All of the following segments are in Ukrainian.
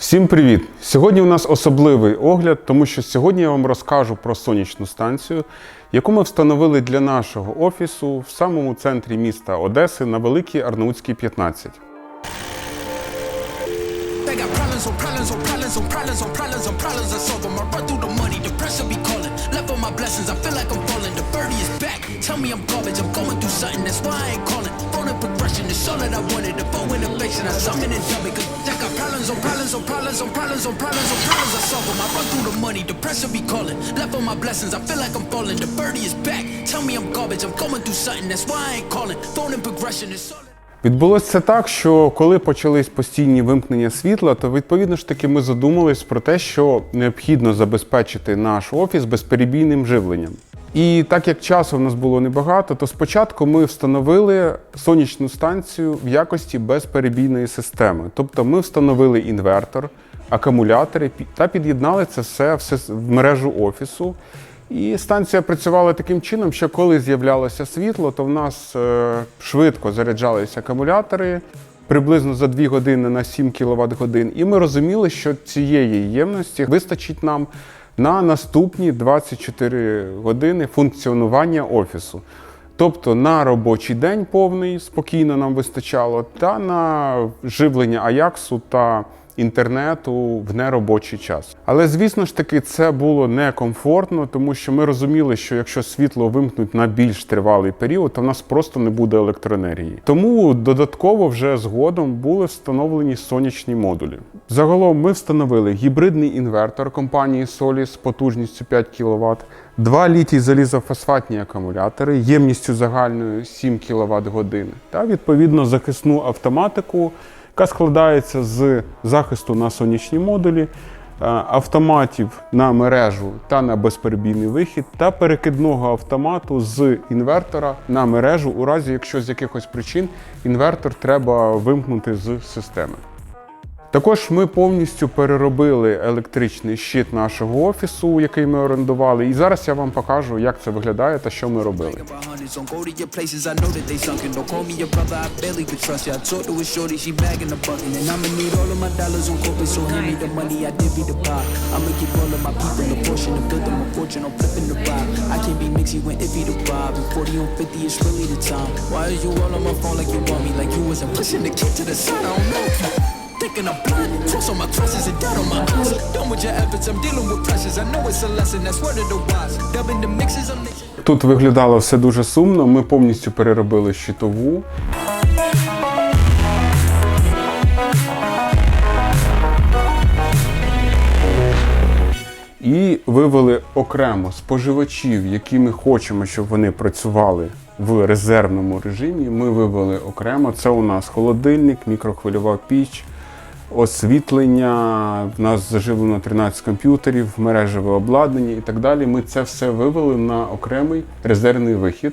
Всім привіт! Сьогодні у нас особливий огляд, тому що сьогодні я вам розкажу про сонячну станцію, яку ми встановили для нашого офісу в самому центрі міста Одеси на Великій Арнаутській 15. Back. Tell me I'm garbage. I'm going through something. That's why I ain't calling. Phone and progression. It's all that I wanted. The phone in affection. I summon and dumb it. Cause I got problems on problems on problems on problems on problems on problems. I solve them. I run through the money. The pressure be calling. Left on my blessings. I feel like I'm falling. The birdie is back. Tell me I'm garbage. I'm going through something. That's why I ain't calling. Phone and progression. It's all Відбулося це так, що коли почались постійні вимкнення світла, то відповідно ж таки ми задумались про те, що необхідно забезпечити наш офіс безперебійним живленням. І так як часу в нас було небагато, то спочатку ми встановили сонячну станцію в якості безперебійної системи. Тобто ми встановили інвертор, акумулятори та під'єднали це все в в мережу офісу. І станція працювала таким чином, що коли з'являлося світло, то в нас е, швидко заряджалися акумулятори приблизно за 2 години на 7 кВт годин. І ми розуміли, що цієї ємності вистачить нам на наступні 24 години функціонування офісу. Тобто на робочий день повний спокійно нам вистачало, та на живлення Аяксу та інтернету в неробочий час. Але звісно ж таки це було некомфортно, тому що ми розуміли, що якщо світло вимкнуть на більш тривалий період, то в нас просто не буде електроенергії. Тому додатково вже згодом були встановлені сонячні модулі. Загалом ми встановили гібридний інвертор компанії Solis з потужністю 5 кВт, два літій залізофосфатні акумулятори ємністю загальною 7 кВт годин та відповідно захисну автоматику, яка складається з захисту на сонячні модулі, е, автоматів на мережу та на безперебійний вихід, та перекидного автомату з інвертора на мережу, у разі якщо з якихось причин інвертор треба вимкнути з системи. Також ми повністю переробили електричний щит нашого офісу, який ми орендували. І зараз я вам покажу, як це виглядає та що ми робили. Think about hundreds, don't go to your places. I know that they sunken. Don't call me your brother, I barely could trust you. I talked to a shorty, she bagging the bucket. And I'ma need all of my dollars on corporate, so hand me the money, I did be the pie. I'ma give all of my people a portion and build them a fortune on flipping the vibe. I can't be mixy when iffy the vibe. And 40 on 50 is really the time. Why is you all on my phone like you want me? Like you wasn't pushing the kid to the side, I don't know. Thinking I'm blind, cross on my crosses and down on my eyes. Done with your efforts, I'm dealing with pressures. I know it's a lesson, that's word of the wise. Dubbing the mixes, I'm mixing. Тут виглядало все дуже сумно. Ми повністю переробили щитову. І вивели окремо споживачів, які ми хочемо, щоб вони працювали в резервному режимі. Ми вивели окремо. Це у нас холодильник, мікрохвильова піч, освітлення. В нас заживлено 13 комп'ютерів, мережеве обладнання і так далі. Ми це все вивели на окремий резервний вихід.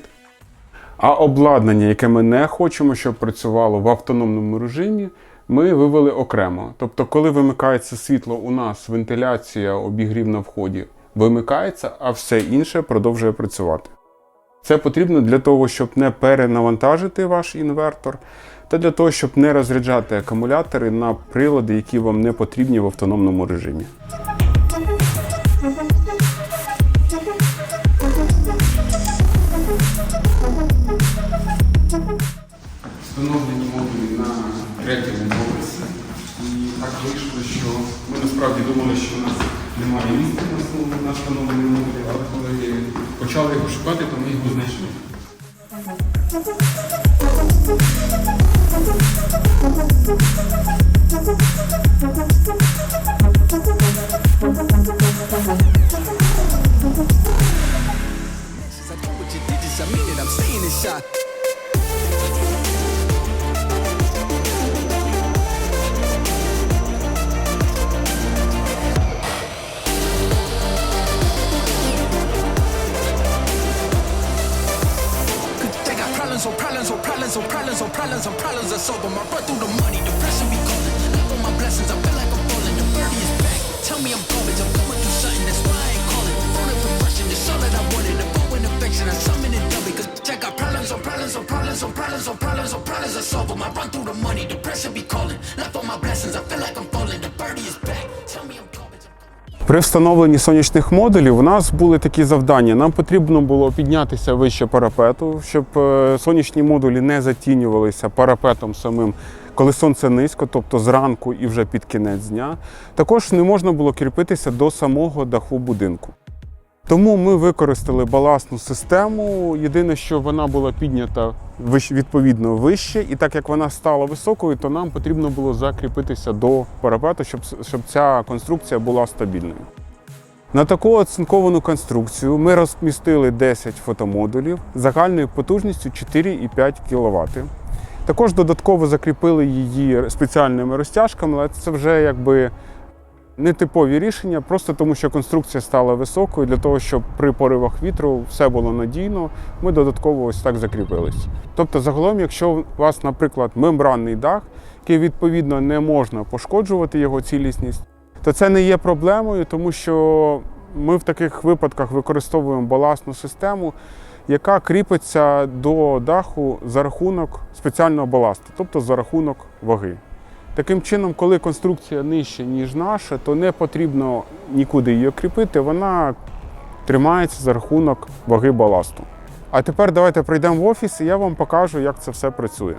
А обладнання, яке ми не хочемо, щоб працювало в автономному режимі, ми вивели окремо. Тобто, коли вимикається світло, у нас вентиляція, обігрів на вході вимикається, а все інше продовжує працювати. Це потрібно для того, щоб не перенавантажити ваш інвертор, та для того, щоб не розряджати акумулятори на прилади, які вам не потрібні в автономному режимі. Встановлені модулі на третьому поверсі. І так вийшло, що ми насправді думали, що у нас немає місця на встановлені- модулі, але коли почали його шукати, то ми його знайшли. I mean it, I'm staying in shot. При встановленні сонячних модулів у нас були такі завдання. Нам потрібно було піднятися вище парапету, щоб е, сонячні модулі не затінювалися парапетом самим, коли сонце низько, тобто зранку і вже під кінець дня. Також не можна було кріпитися до самого даху будинку. Тому ми використали балансну систему. Єдине, що вона була піднята відповідно вище, і так як вона стала високою, то нам потрібно було закріпитися до парапету, щоб, щоб ця конструкція була стабільною. На таку оцинковану конструкцію ми розмістили 10 фотомодулів загальною потужністю 4,5 кВт. Також додатково закріпили її спеціальними розтяжками, але це вже якби нетипові рішення, просто тому що конструкція стала високою для того, щоб при поривах вітру все було надійно. Ми додатково ось так закріпились. Тобто, загалом, якщо у вас, наприклад, мембранний дах, який відповідно не можна пошкоджувати його цілісність, то це не є проблемою, тому що ми в таких випадках використовуємо балансну систему, яка кріпиться до даху за рахунок спеціального баласту, тобто за рахунок ваги. Таким чином, коли конструкція нижча, ніж наша, то не потрібно нікуди її кріпити, вона тримається за рахунок ваги баласту. А тепер давайте прийдемо в офіс і я вам покажу, як це все працює.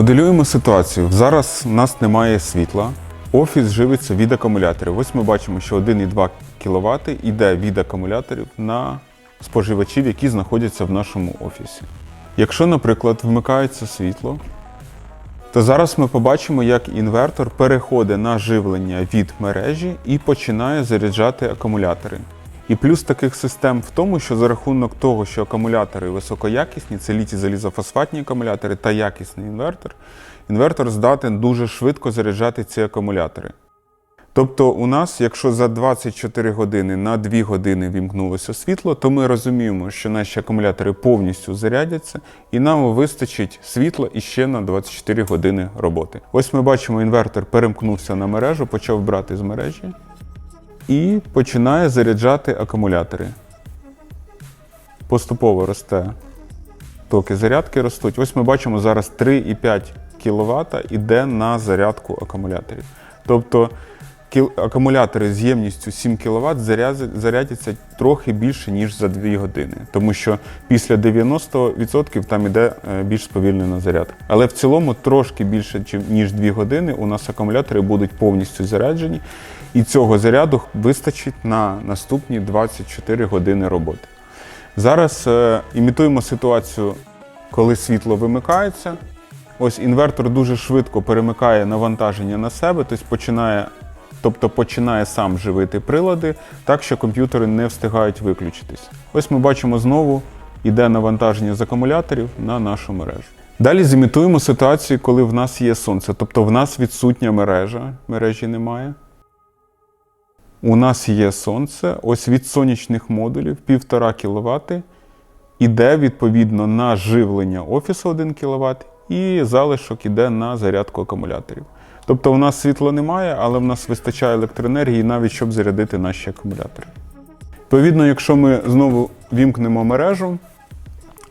Моделюємо ситуацію. Зараз у нас немає світла. Офіс живиться від акумуляторів. Ось ми бачимо, що 1,2 кВт йде від акумуляторів на споживачів, які знаходяться в нашому офісі. Якщо, наприклад, вмикається світло, то зараз ми побачимо, як інвертор переходить на живлення від мережі і починає заряджати акумулятори. І плюс таких систем в тому, що за рахунок того, що акумулятори високоякісні, це літі залізофосфатні акумулятори та якісний інвертор, інвертор здатен дуже швидко заряджати ці акумулятори. Тобто, у нас, якщо за 24 години на 2 години вімкнулося світло, то ми розуміємо, що наші акумулятори повністю зарядяться, і нам вистачить світла іще на 24 години роботи. Ось ми бачимо, інвертор перемкнувся на мережу, почав брати з мережі і починає заряджати акумулятори. Поступово росте токи зарядки ростуть. Ось ми бачимо зараз 3,5 кВт іде на зарядку акумуляторів. Тобто акумулятори з ємністю 7 кВт зарядяться трохи більше, ніж за 2 години. Тому що після 90% там іде е, більш сповільнена зарядка. Але в цілому трошки більше, ніж 2 години, у нас акумулятори будуть повністю заряджені, і цього заряду вистачить на наступні 24 години роботи. Зараз е, імітуємо ситуацію, коли світло вимикається. Ось інвертор дуже швидко перемикає навантаження на себе, тобто починає, тобто починає сам живити прилади, так що комп'ютери не встигають виключитись. Ось ми бачимо знову йде навантаження з акумуляторів на нашу мережу. Далі зімітуємо ситуацію, коли в нас є сонце, тобто в нас відсутня мережа, мережі немає. У нас є сонце, ось від сонячних модулів 1,5 кВт іде відповідно на живлення офісу 1 кВт і залишок іде на зарядку акумуляторів. Тобто у нас світла немає, але в нас вистачає електроенергії навіть щоб зарядити наші акумулятори. Відповідно, якщо ми знову вімкнемо мережу,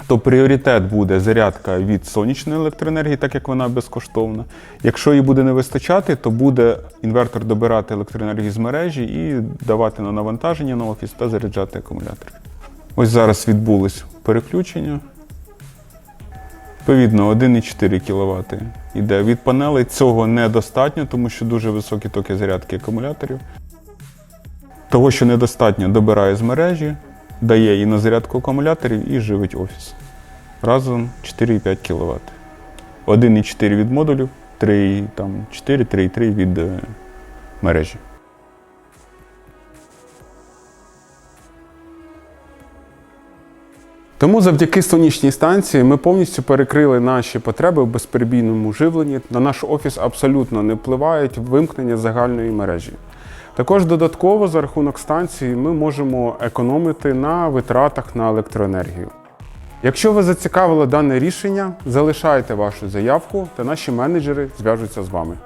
то пріоритет буде зарядка від сонячної електроенергії, так як вона безкоштовна. Якщо її буде не вистачати, то буде інвертор добирати електроенергію з мережі і давати на навантаження на офіс та заряджати акумулятори. Ось зараз відбулось переключення. Відповідно, 1,4 кВт йде від панелей. Цього недостатньо, тому що дуже високі токи зарядки акумуляторів. Того, що недостатньо, добирає з мережі, дає і на зарядку акумуляторів і живить офіс. Разом 4,5 кВт. 1,4 від модулів, 3,4, 3,3 від е, мережі. Тому завдяки сонячній станції ми повністю перекрили наші потреби в безперебійному живленні. На наш офіс абсолютно не впливають вимкнення загальної мережі. Також додатково за рахунок станції ми можемо економити на витратах на електроенергію. Якщо ви зацікавили дане рішення, залишайте вашу заявку та наші менеджери зв'яжуться з вами.